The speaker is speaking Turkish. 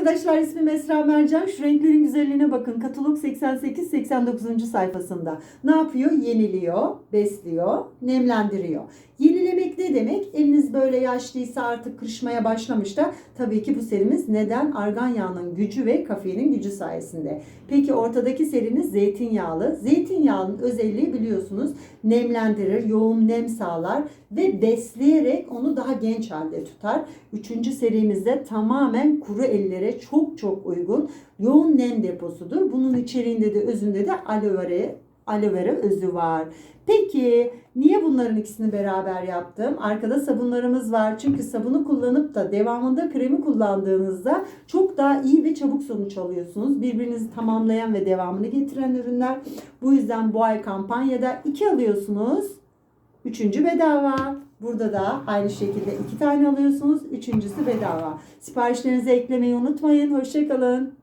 arkadaşlar ismim Esra Mercan. Şu renklerin güzelliğine bakın. Katalog 88-89. sayfasında. Ne yapıyor? Yeniliyor, besliyor, nemlendiriyor. Yenilemek ne demek? Eliniz böyle yaşlıysa artık kırışmaya başlamış da tabii ki bu serimiz neden? Argan yağının gücü ve kafeinin gücü sayesinde. Peki ortadaki serimiz zeytinyağlı. Zeytinyağının özelliği biliyorsunuz nemlendirir, yoğun nem sağlar ve besleyerek onu daha genç halde tutar. Üçüncü serimizde tamamen kuru ellere çok çok uygun yoğun nem deposudur. Bunun içeriğinde de özünde de aloe vera, aloe vera özü var. Peki niye bunların ikisini beraber yaptım? Arkada sabunlarımız var. Çünkü sabunu kullanıp da devamında kremi kullandığınızda çok daha iyi ve çabuk sonuç alıyorsunuz. Birbirinizi tamamlayan ve devamını getiren ürünler. Bu yüzden bu ay kampanyada iki alıyorsunuz. Üçüncü bedava. Burada da aynı şekilde iki tane alıyorsunuz. Üçüncüsü bedava. Siparişlerinizi eklemeyi unutmayın. Hoşçakalın.